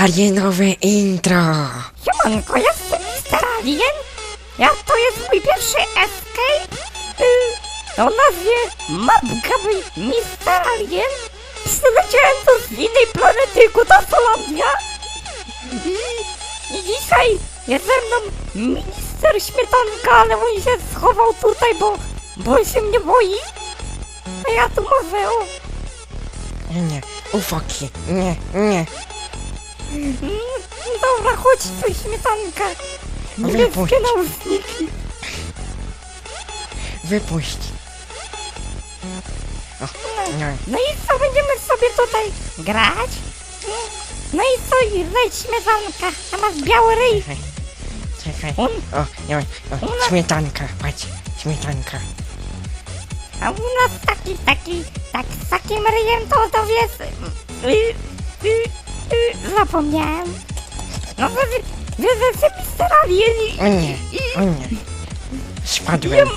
alienowe intro. Siemanko, jestem Mr. Alien. Ja to jest mój pierwszy escape. Y, o nazwie Mapgaby Mr. Alien. Przyleciałem tu z innej planety Kutasolandia. I, I dzisiaj jest ze mną minister Śmietanka, ale on się schował tutaj, bo, bo się mnie boi. A ja tu może o... Nie, nie, ufoki, nie, nie. Dobra, chodź tu śmietanka. Niebieskie Wypuść. nauczniki. Wypuść. O, nie. No i co, będziemy sobie tutaj grać? No i co, i wejdź śmietanka, a masz biały ryj. Czekaj, czekaj. On- O, nie, o, śmietanka, patrz, śmietanka. A u nas taki, taki, tak z takim ryjem to, to. Y, y, y, zapomniałem. No to wy- wiesz, że się starali O nie, i... o nie. Ja, Spadłem.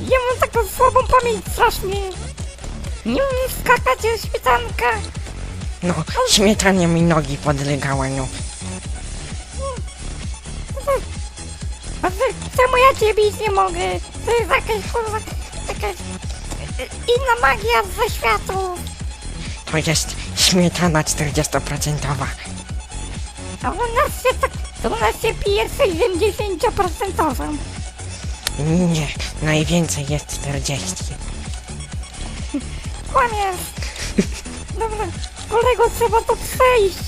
ja mam taką słabą pamięć strasznie. Nie umiem skakać, jest śmietanka. No, śmietanie mi nogi podlegała, no. A ty, czemu ja cię bić nie mogę? To jest jakaś kurwa, jakaś y, inna magia ze światów. To jest śmietana 40%. A u nas się tak, u nas się pije 70%. Nie, najwięcej jest 40. Kłamiesz. Dobra, kolego, trzeba to przejść.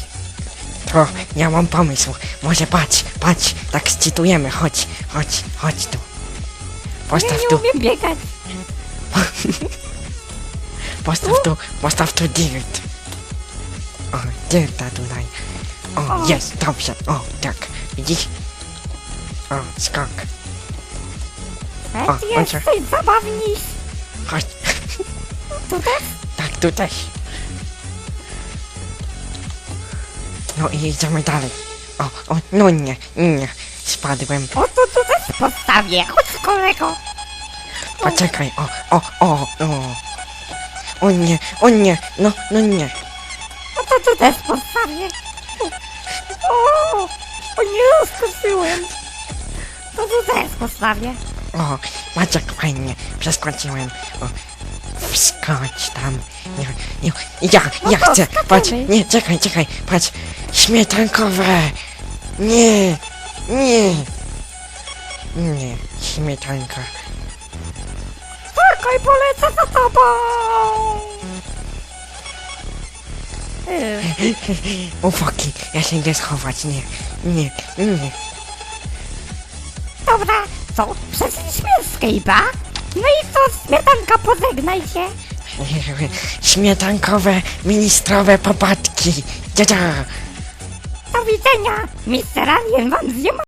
To ja mam pomysł. Może patrz, patrz, tak scytujemy, chodź, chodź, chodź tu. Ja Postaw nie tu, umiem biegać. postaw tu, postaw tu dirt. O, dirta tutaj. O, O. jest, dobrze, o, tak, widzisz? O, skok, O, się- jesteś zabawniś. chodź, Tu też? tak, tu też. No i idziemy dalej. O, o, no nie, nie, spadłem. O, tu, tu też postawię. Chodź, kolego. Poczekaj, o, o, o, o. O nie, o nie, no, no nie. No to tu też postawię. O, o nie, skoczyłem. To tu też postawię. O, jak fajnie, przeskoczyłem. O, wskocz tam. Nie, nie, ja, No ja to chcę, patrz, nie, czekaj, czekaj, patrz. Śmietankowe. Nie, nie. Nie, śmietanka. Czekaj, polecę za tobą. Ufoki, ja się idę schować, nie, nie, nie. Dobra, co? Przeszliśmy escape'a? No i co, śmietanka, pożegnaj się. Śmietankowe, ministrowe popadki. Dzia, dzia. Do widzenia. Mister Alien wam zjem